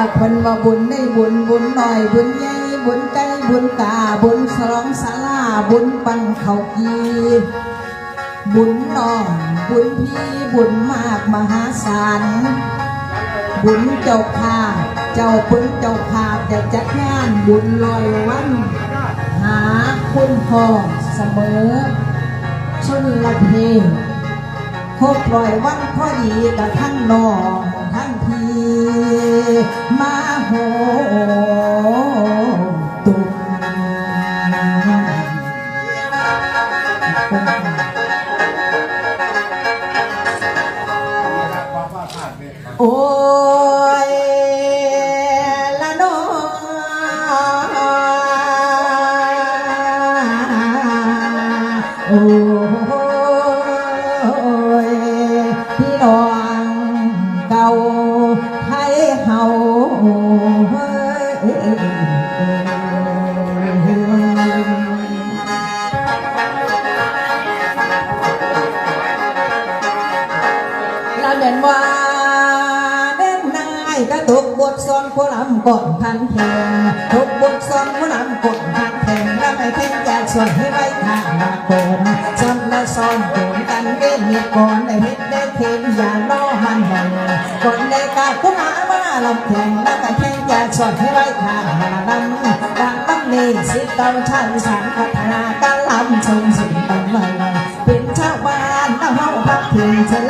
ละคนว่าบุญในบุญบุญหน่อยบุญใหญ่บุญไก่บุญกาบุญสรองสาราบุญปันเขากีบุญน้องบุญพี่บุญมากมหาศาลบุญเจ้าภาพเจ้าบุญเจ้าภาพแต่จัดงานบุญลอยวัน หาคุณพ่อเสมอชนละเพครบร้อยวันพอดีกับทั้งน้องทั้งพี่ มาโหตุมโอ้ยละน้โอ้ ล้วเด่นว่าเด่นนายก็ทุกบทสอนผู้ลำก่อนพันเพลงทุกบทสอนผู้ลำก่อนพันเพลงแล้วไม่เพ่งแจกส่วนให้ไว้ทางมาโกนซ้ำและซ้อนโกนกันเว้นเหตุก่อนได้เฮ็ดได้เข็มอย่าล้อมันหงก่อนได้กาผู้หามาลำแข่งแล้วไม่เพ่งแจกส่วนให้ไว้ทางมาลำการลำนี้สิเตาชันสารพัฒนาการลำชมสิ่งต่างๆเป็นชาวบ้านแล้วเฮาพักถึงศิล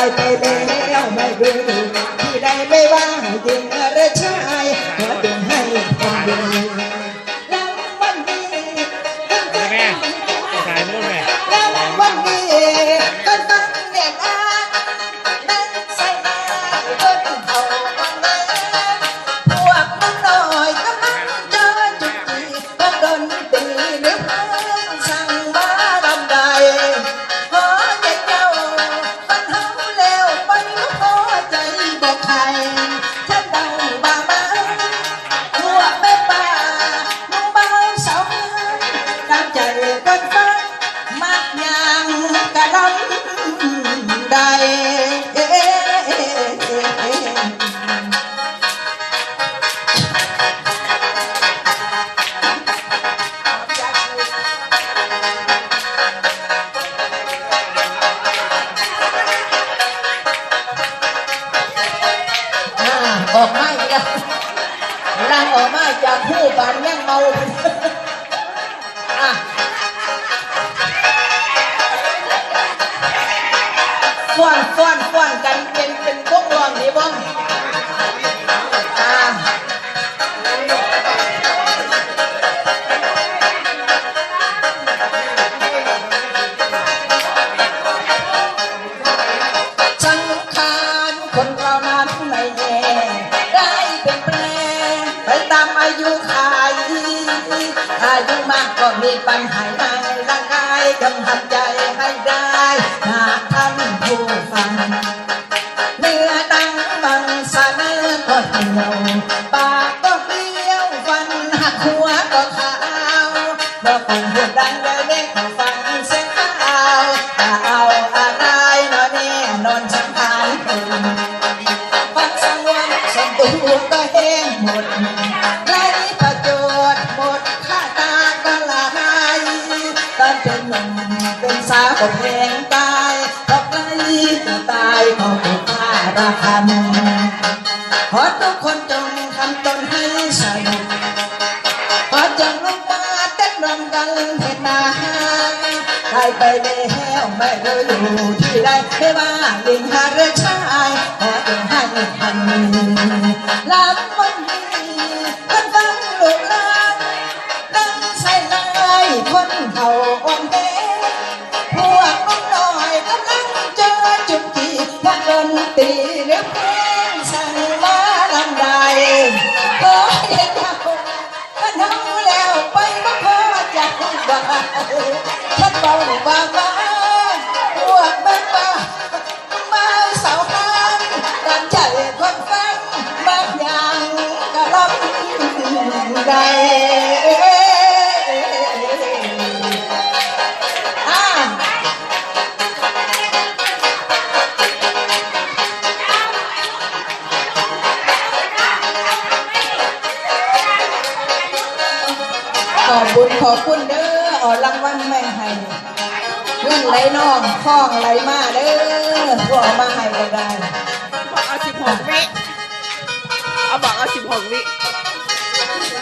ได้ไปแล้วไม่รู้ที่าคู่บานยังเมา ก็มีปัญหาในร่างกายจงทำใจให้ได้หากท่านผู้ฟังเนื้อตั้งบังสะเนื้อก็เหี่ยวปากก็เบี้ยวฟันหักหัวก็ขาวบอกฟังพูดดังแล้วเด็กฟัง ก็เพงตายเพราะใครจะตายเพราะถูกฆ่าราคาขอทุกคนจงทำตนให้สนุกขอจงลงมาเต้นรำกันเถิดนาได้ไปแล้วไม่รู้อยู่ที่ใดไม่ว่าหญิงหรือชายขอจงให้ทันลำวันนี้มัน ตีเนื้อแฉันมาลำไรก็เห็นเาก็น้อแล้วไปบ่พอจักบ่ท่านเบามาพวกแม่มาสาวคันดันใจคนฟังาอย่างก็รับได้ ขอบคุณเด้อออรางวัลแม่ให้เงินไหลนองคล้องไหลมาเด้อพวกเอามาให้ก็ได้ บอกเอาสิบหกวิ เอาบอกเอาสิบหกวิ